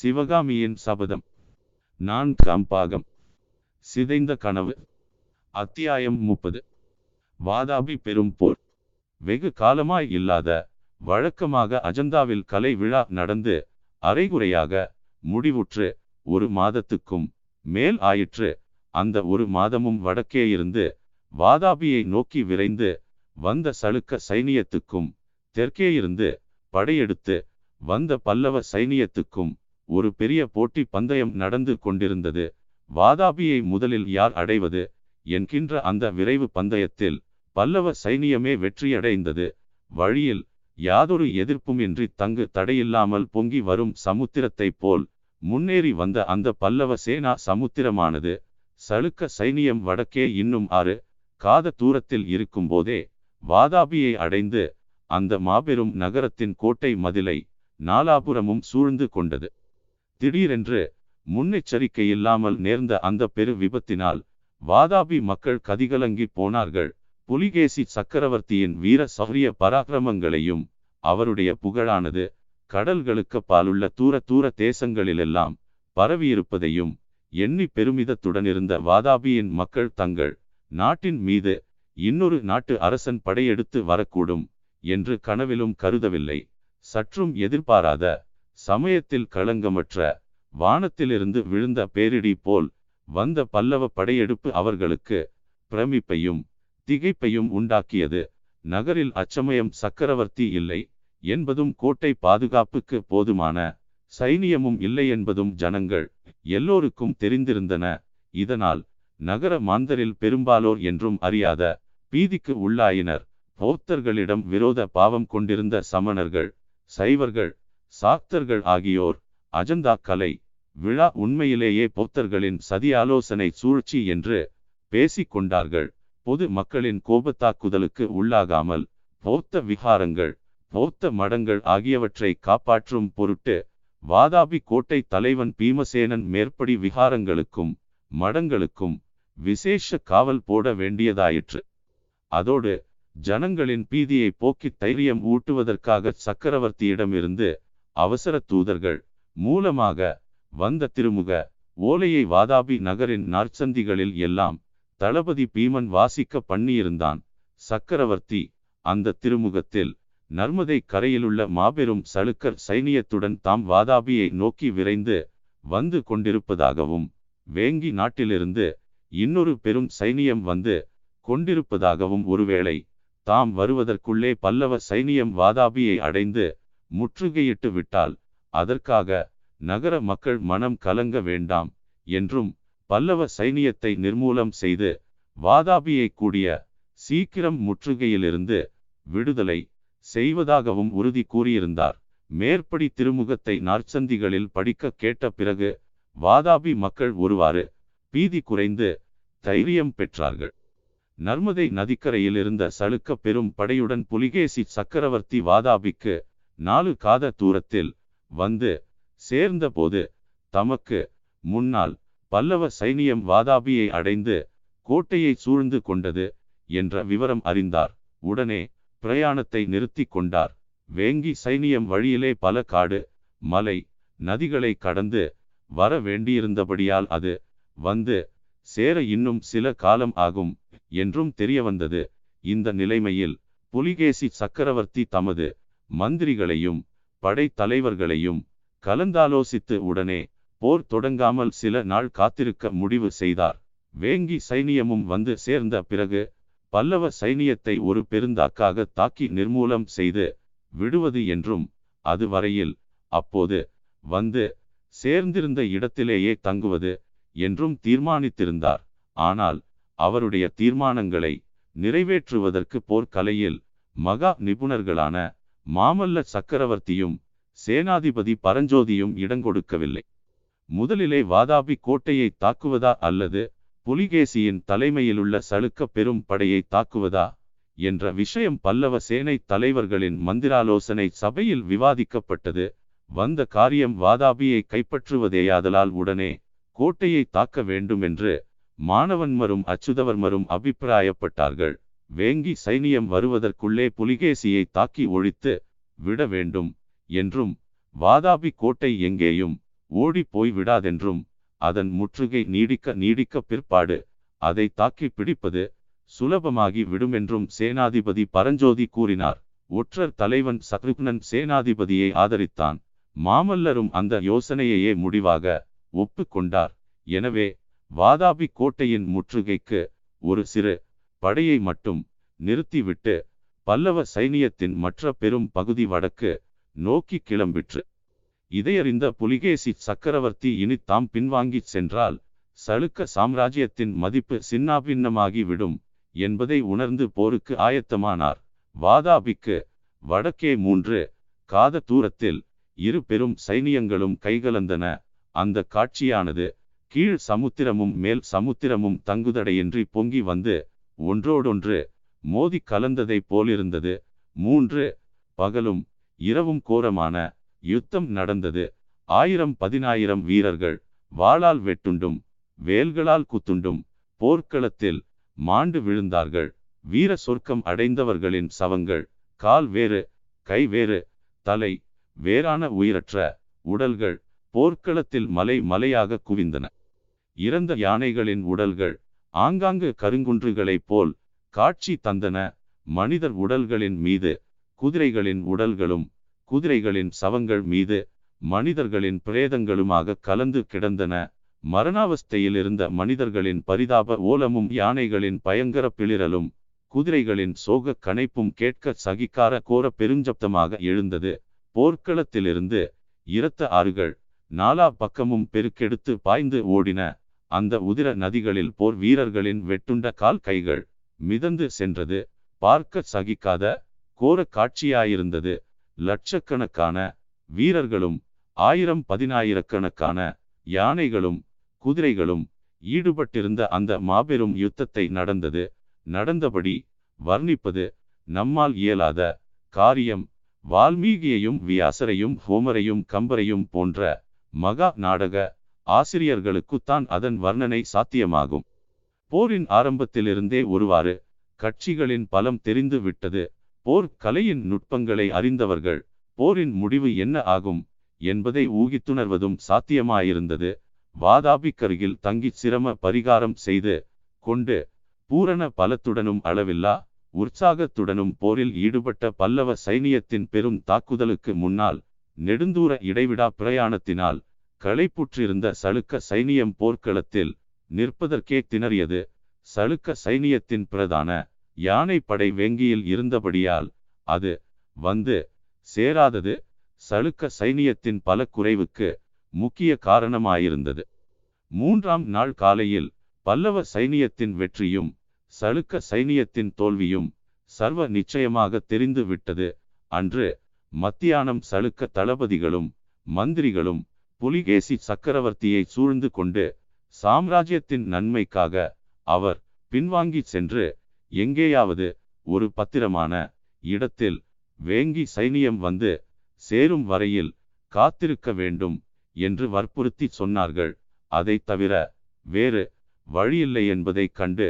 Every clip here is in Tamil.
சிவகாமியின் சபதம். நான் கம்பாகம். சிதைந்த கனவு. அத்தியாயம் முப்பது. வாதாபி பெரும் போர். வெகு காலமாய் இல்லாத வழக்கமாக அஜந்தாவில் கலை விழா நடந்து அரைகுறையாக முடிவுற்று ஒரு மாதத்துக்கும் மேல் ஆயிற்று. அந்த ஒரு மாதமும் வடக்கே இருந்து வாதாபியை நோக்கி விரைந்து வந்த சளுக்க சைனியத்துக்கும் தெற்கே இருந்து படையெடுத்து வந்த பல்லவ சைனியத்துக்கும் ஒரு பெரிய போட்டி பந்தயம் நடந்து கொண்டிருந்தது. வாதாபியை முதலில் யார் அடைவது என்கின்ற அந்த விரைவு பந்தயத்தில் பல்லவ சைனியமே வெற்றியடைந்தது. வழியில் யாதொரு எதிர்ப்புமின்றி தங்கு தடையில்லாமல் பொங்கி வரும் சமுத்திரத்தைப் போல் முன்னேறி வந்த அந்த பல்லவ சேனா சமுத்திரமானது சலுக்க சைனியம் வடக்கே இன்னும் ஆறு காத தூரத்தில் இருக்கும்போதே வாதாபியை அடைந்து அந்த மாபெரும் நகரத்தின் கோட்டை மதிலை நாலாபுரமும் சூழ்ந்து கொண்டது. திடீரென்று முன்னெச்சரிக்கை இல்லாமல் நேர்ந்த அந்த பெரு விபத்தினால் வாதாபி மக்கள் கதிகலங்கி போனார்கள். புலிகேசி சக்கரவர்த்தியின் வீர சௌரிய பராக்கிரமங்களையும் அவருடைய புகழானது கடல்களுக்கு பாலுள்ள தூர தூர தேசங்களிலெல்லாம் பரவியிருப்பதையும் எண்ணி பெருமிதத்துடன் இருந்த வாதாபியின் மக்கள் தங்கள் நாட்டின் மீது இன்னொரு நாட்டு அரசன் படையெடுத்து வரக்கூடும் என்று கனவிலும் கருதவில்லை. சற்றும் எதிர்பாராத சமயத்தில் களங்கமற்ற வானத்திலிருந்து விழுந்த பேரிடி போல் வந்த பல்லவ படையெடுப்பு அவர்களுக்கு பிரமிப்பையும் திகைப்பையும் உண்டாக்கியது. நகரில் அச்சமயம் சக்கரவர்த்தி இல்லை என்பதும் கோட்டை பாதுகாப்புக்கு போதுமான சைனியமும் இல்லை என்பதும் ஜனங்கள் எல்லோருக்கும் தெரிந்திருந்தன. இதனால் நகர மாந்தரில் பெரும்பாலோர் என்றும் அறியாத பீதிக்கு உள்ளாயினர். பௌத்தர்களிடம் விரோத பாவம் கொண்டிருந்த சமணர்கள் சைவர்கள் சாக்தர்கள் ஆகியோர் அஜந்தா கலை விழா உண்மையிலேயே பௌத்தர்களின் சதி ஆலோசனை சூழ்ச்சி என்று பேசிக் கொண்டார்கள். பொது மக்களின் கோபத்தாக்குதலுக்கு உள்ளாகாமல் பௌத்த விகாரங்கள் பௌத்த மடங்கள் ஆகியவற்றை காப்பாற்றும் பொருட்டு வாதாபி கோட்டை தலைவன் பீமசேனன் மேற்படி விகாரங்களுக்கும் மடங்களுக்கும் விசேஷ காவல் போட வேண்டியதாயிற்று. அதோடு ஜனங்களின் பீதியை போக்கி தைரியம் ஊட்டுவதற்காக சக்கரவர்த்தியிடமிருந்து அவசர தூதர்கள் மூலமாக வந்த திருமுக ஓலையை வாதாபி நகரின் நாற்சந்திகளில் எல்லாம் தளபதி பீமன் வாசிக்க பண்ணியிருந்தான். சக்கரவர்த்தி அந்த திருமுகத்தில் நர்மதை கரையிலுள்ள மாபெரும் சளுக்கர் சைனியத்துடன் தாம் வாதாபியை நோக்கி விரைந்து வந்து கொண்டிருப்பதாகவும் வேங்கி நாட்டிலிருந்து இன்னொரு பெரும் சைனியம் வந்து கொண்டிருப்பதாகவும் ஒருவேளை தாம் வருவதற்குள்ளே பல்லவ சைனியம் வாதாபியை அடைந்து முற்றுகையிட்டு விட்டால் அதற்காக நகர மக்கள் மனம் கலங்க வேண்டாம் என்றும் பல்லவ சைனியத்தை நிர்மூலம் செய்து வாதாபியை கூடிய சீக்கிரம் முற்றுகையிலிருந்து விடுதலை செய்வதாகவும் உறுதி கூறியிருந்தார். மேற்படி திருமுகத்தை நாற்சந்திகளில் படிக்க கேட்ட பிறகு வாதாபி மக்கள் ஒருவாறு பீதி குறைந்து தைரியம் பெற்றார்கள். நர்மதை நதிக்கரையில் இருந்த சளுக்க பெரும் படையுடன் புலிகேசி சக்கரவர்த்தி வாதாபிக்கு நாலு காத தூரத்தில் வந்து சேர்ந்தபோது தமக்கு முன்னால் பல்லவ சைனியம் வாதாபியை அடைந்து கோட்டையை சூழ்ந்து கொண்டது என்ற விவரம் அறிந்தார். உடனே பிரயாணத்தை நிறுத்தி கொண்டார். வேங்கி சைனியம் வழியிலே பல காடு மலை நதிகளை கடந்து வர வேண்டியிருந்தபடியால் அது வந்து சேர இன்னும் சில காலம் ஆகும் என்றும் தெரியவந்தது. இந்த நிலைமையில் புலிகேசி சக்கரவர்த்தி தமது மந்திரிகளையும் படைத்தலைவர்களையும் கலந்தாலோசித்து உடனே போர் தொடங்காமல் சில நாள் காத்திருக்க முடிவு செய்தார். வேங்கி சைனியமும் வந்து சேர்ந்த பிறகு பல்லவ சைனியத்தை ஒரு பெருந்தாக்காக தாக்கி நிர்மூலம் செய்து விடுவது என்றும் அது வரையில் அப்போது வந்து சேர்ந்திருந்த இடத்திலேயே தங்குவது என்றும் தீர்மானித்திருந்தார். ஆனால் அவருடைய தீர்மானங்களை நிறைவேற்றுவதற்கு போர்க்கலையில் மகா நிபுணர்களான மாமல்ல சக்கரவர்த்தியும் சேனாதிபதி பரஞ்சோதியும் இடங்கொடுக்கவில்லை முதலிலே வாதாபி கோட்டையை தாக்குவதா அல்லது புலிகேசியின் தலைமையிலுள்ள சளுக்க பெரும் படையை தாக்குவதா என்ற விஷயம் பல்லவ சேனை தலைவர்களின் மந்திராலோசனை சபையில் விவாதிக்கப்பட்டது. வந்த காரியம் வாதாபியை கைப்பற்றுவதேயாதலால் உடனே கோட்டையை தாக்க வேண்டும் என்று மாணவன்மரும் அச்சுதவர்மரும் அபிப்பிராயப்பட்டார்கள். வேங்கி சைனியம் வருவதற்குள்ளே புலிகேசியை தாக்கி ஒழித்து விட வேண்டும் என்றும் வாதாபி கோட்டை எங்கேயும் ஓடி போய் விடாதென்றும் அதன் முற்றுகை நீடிக்க நீடிக்க பிற்பாடு அதை தாக்கி பிடிப்பது சுலபமாகி விடுமென்றும் சேனாதிபதி பரஞ்சோதி கூறினார். ஒற்றர் தலைவன் சத்ருக்னன் சேனாதிபதியை ஆதரித்தான். மாமல்லரும் அந்த யோசனையையே முடிவாக ஒப்புக்கொண்டார். எனவே வாதாபி கோட்டையின் முற்றுகைக்கு ஒரு சிறு படையை மட்டும் நிறுத்திவிட்டு பல்லவ சைனியத்தின் மற்ற பெரும் பகுதி வடக்கு நோக்கி கிளம்பிற்று. இதையறிந்த புலிகேசி சக்கரவர்த்தி இனி தாம் பின்வாங்கிச் சென்றால் சளுக்க சாம்ராஜ்யத்தின் மதிப்பு சின்னாபின்னமாகி விடும் என்பதை உணர்ந்து போருக்கு ஆயத்தமானார். வாதாபிக்கு வடக்கே மூன்று காத தூரத்தில் இரு பெரும் சைனியங்களும் கைகலந்தன. அந்த காட்சியானது கீழ் சமுத்திரமும் மேல் சமுத்திரமும் தங்குதடையின்றி பொங்கி வந்து ஒன்றோடொன்று மோதி கலந்ததைப் போலிருந்தது. மூன்று பகலும் இரவும் கோரமான யுத்தம் நடந்தது. ஆயிரம் பதினாயிரம் வீரர்கள் வாளால் வெட்டுண்டும் வேல்களால் குத்துண்டும் போர்க்களத்தில் மாண்டு விழுந்தார்கள். வீர சொர்க்கம் அடைந்தவர்களின் சவங்கள் கால் வேறு கை வேறு தலை வேறான உயிரற்ற உடல்கள் போர்க்களத்தில் மலை மலையாக குவிந்தன. இறந்த யானைகளின் உடல்கள் ஆங்காங்கு கருங்குன்றுகளைப் போல் காட்சி தந்தன. மனிதர் உடல்களின் மீது குதிரைகளின் உடல்களும் குதிரைகளின் சவங்கள் மீது மனிதர்களின் பிரேதங்களுமாக கலந்து கிடந்தன. மரணாவஸ்தையில் இருந்த மனிதர்களின் பரிதாப ஓலமும் யானைகளின் பயங்கர பிளிரலும் குதிரைகளின் சோக கனைப்பும் கேட்க சகிக்கார கோர பெருஞ்சப்தமாக எழுந்தது. போர்க்களத்திலிருந்து இரத்த ஆறுகள் நாலா பக்கமும் பெருக்கெடுத்து பாய்ந்து ஓடின. அந்த உதிர நதிகளில் போர் வீரர்களின் வெட்டுண்ட கால் கைகள் மிதந்து சென்றது. பார்க்க சகிக்காத கோர காட்சியாயிருந்தது. லட்சக்கணக்கான வீரர்களும் ஆயிரம் பதினாயிரக்கணக்கான யானைகளும் குதிரைகளும் ஈடுபட்டிருந்த அந்த மாபெரும் யுத்தத்தை நடந்தது. நடந்தபடி வர்ணிப்பது நம்மால் இயலாத காரியம். வால்மீகியையும் வியாசரையும் ஹோமரையும் கம்பரையும் போன்ற மகா நாடக ஆசிரியர்களுக்குத்தான் அதன் வர்ணனை சாத்தியமாகும். போரின் ஆரம்பத்திலிருந்தே ஒருவாறு கட்சிகளின் பலம் தெரிந்து விட்டது. போர் கலையின் நுட்பங்களை அறிந்தவர்கள் போரின் முடிவு என்ன ஆகும் என்பதை ஊகித்துணர்வதும் சாத்தியமாயிருந்தது. வாதாபிக்கருகில் தங்கி சிரம பரிகாரம் செய்து கொண்டு பூரண பலத்துடனும் அளவில்லா உற்சாகத்துடனும் போரில் ஈடுபட்ட பல்லவ சைனியத்தின் பெரும் தாக்குதலுக்கு முன்னால் நெடுந்தூர இடைவிடா பிரயாணத்தினால் களைப்புற்றிருந்த சலுக்க சைனியம் போர்க்களத்தில் நிற்பதற்கே திணறியது. சலுக்க சைனியத்தின் பிரதான யானைப்படை படை வெங்கியில் இருந்தபடியால் அது வந்து சேராதது. சலுக்க சைனியத்தின் பல குறைவுக்கு முக்கிய காரணமாயிருந்தது. மூன்றாம் நாள் காலையில் பல்லவ சைனியத்தின் வெற்றியும் சலுக்க சைனியத்தின் தோல்வியும் சர்வ நிச்சயமாக தெரிந்து விட்டது அன்று மத்தியானம் சளுக்க தளபதிகளும் மந்திரிகளும் புலிகேசி சக்கரவர்த்தியை சூழ்ந்து கொண்டு சாம்ராஜ்யத்தின் நன்மைக்காக அவர் பின்வாங்கி சென்று எங்கேயாவது ஒரு பத்திரமான இடத்தில் வேங்கி சைனியம் வந்து சேரும் வரையில் காத்திருக்க வேண்டும் என்று வற்புறுத்தி சொன்னார்கள். அதை தவிர வேறு வழியில்லை என்பதைக் கண்டு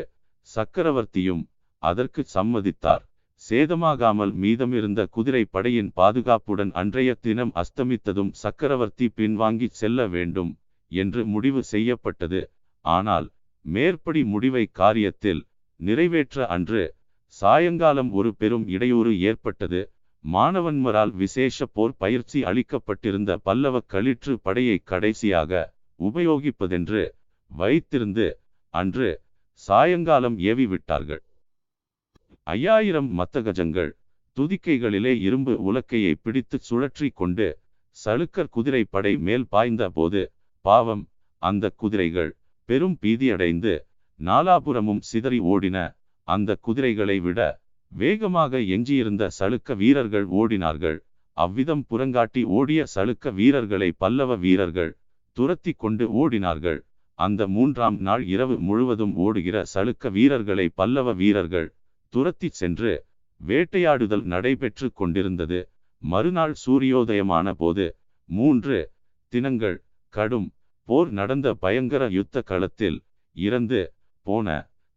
சக்கரவர்த்தியும் அதற்கு சம்மதித்தார். சேதமாகாமல் மீதமிருந்த குதிரை படையின் பாதுகாப்புடன் அன்றைய தினம் அஸ்தமித்ததும் சக்கரவர்த்தி பின்வாங்கி செல்ல வேண்டும் என்று முடிவு செய்யப்பட்டது. ஆனால் மேற்படி முடிவை காரியத்தில் நிறைவேற்ற அன்று சாயங்காலம் ஒரு பெரும் இடையூறு ஏற்பட்டது. மாணவன்மரால் விசேஷ போர் பயிற்சி அளிக்கப்பட்டிருந்த பல்லவ களிற்று படையை கடைசியாக உபயோகிப்பதென்று வைத்திருந்து அன்று சாயங்காலம் ஏவி விட்டார்கள் ஐயாயிரம் மத்தகஜங்கள். துதிக்கைகளிலே இரும்பு உலக்கையை பிடித்து சுழற்றி கொண்டு சலுக்கர் குதிரை படை மேல் பாய்ந்த போது பாவம் அந்த குதிரைகள் பெரும் பீதியடைந்து நாலாபுரமும் சிதறி ஓடின. அந்த குதிரைகளை விட வேகமாக எஞ்சியிருந்த சலுக்க வீரர்கள் ஓடினார்கள். அவ்விதம் புறங்காட்டி ஓடிய சலுக்க வீரர்களை பல்லவ வீரர்கள் துரத்தி கொண்டு ஓடினார்கள். அந்த மூன்றாம் நாள் இரவு முழுவதும் ஓடுகிற சலுக்க வீரர்களை பல்லவ வீரர்கள் துரத்திச் சென்று வேட்டையாடுதல் நடைபெற்று கொண்டிருந்தது. மறுநாள் சூரியோதயமான போது மூன்று தினங்கள் கடும் போர் நடந்த பயங்கர யுத்த களத்தில் இறந்து போன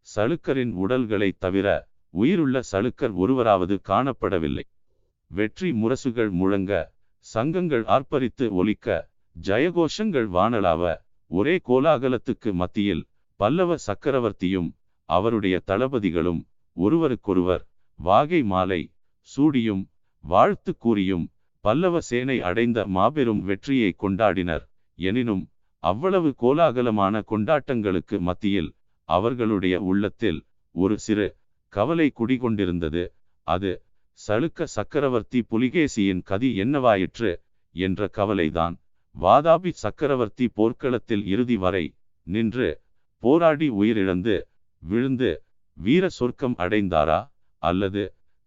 சலுக்கரின் உடல்களை தவிர உயிருள்ள சலுக்கர் ஒருவராவது காணப்படவில்லை. வெற்றி முரசுகள் முழங்க சங்கங்கள் ஆர்ப்பரித்து ஒலிக்க ஜயகோஷங்கள் வானலாவ ஒரே கோலாகலத்துக்கு மத்தியில் பல்லவ சக்கரவர்த்தியும் அவருடைய தளபதிகளும் ஒருவருக்கொருவர் வாகை மாலை சூடியும் வாழ்த்து கூறியும் பல்லவ சேனை அடைந்த மாபெரும் வெற்றியை கொண்டாடினர். எனினும் அவ்வளவு கோலாகலமான கொண்டாட்டங்களுக்கு மத்தியில் அவர்களுடைய உள்ளத்தில் ஒரு சிறு கவலை குடிகொண்டிருந்தது. அது சளுக்க சக்கரவர்த்தி புலிகேசியின் கதி என்னவாயிற்று? என்ற கவலைதான். வாதாபி சக்கரவர்த்தி போர்க்களத்தில் இறுதி வரை நின்று போராடி உயிரிழந்து விழுந்து வீர சொர்க்கம் அடைந்தாரா? அல்லது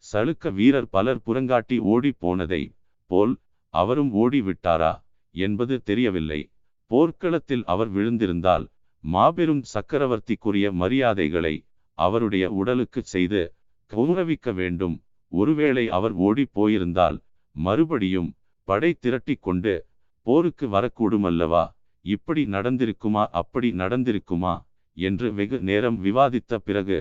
சளுக்க வீரர் பலர் புறங்காட்டி ஓடி போனதை போல் அவரும் ஓடிவிட்டாரா என்பது தெரியவில்லை. போர்க்களத்தில் அவர் விழுந்திருந்தால் மாபெரும் சக்கரவர்த்திக்குரிய மரியாதைகளை அவருடைய உடலுக்கு செய்து கௌரவிக்க வேண்டும். ஒருவேளை அவர் ஓடி போயிருந்தால் மறுபடியும் படை திரட்டி கொண்டு போருக்கு வரக்கூடுமல்லவா? இப்படி நடந்திருக்குமா? அப்படி நடந்திருக்குமா? என்று வெகு நேரம் விவாதித்த பிறகு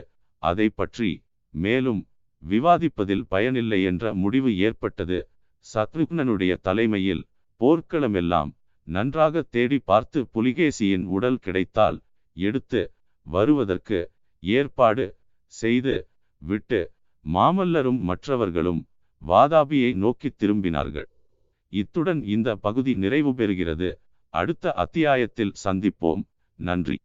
அதை பற்றி மேலும் விவாதிப்பதில் பயனில்லை என்ற முடிவு ஏற்பட்டது. சத்ருக்னனுடைய தலைமையில் போர்க்களமெல்லாம் நன்றாக தேடி பார்த்து புலிகேசியின் உடல் கிடைத்தால் எடுத்து வருவதற்கு ஏற்பாடு செய்து விட்டு மாமல்லரும் மற்றவர்களும் வாதாபியை நோக்கி திரும்பினார்கள். இத்துடன் இந்த பகுதி நிறைவு பெறுகிறது. அடுத்த அத்தியாயத்தில் சந்திப்போம். நன்றி.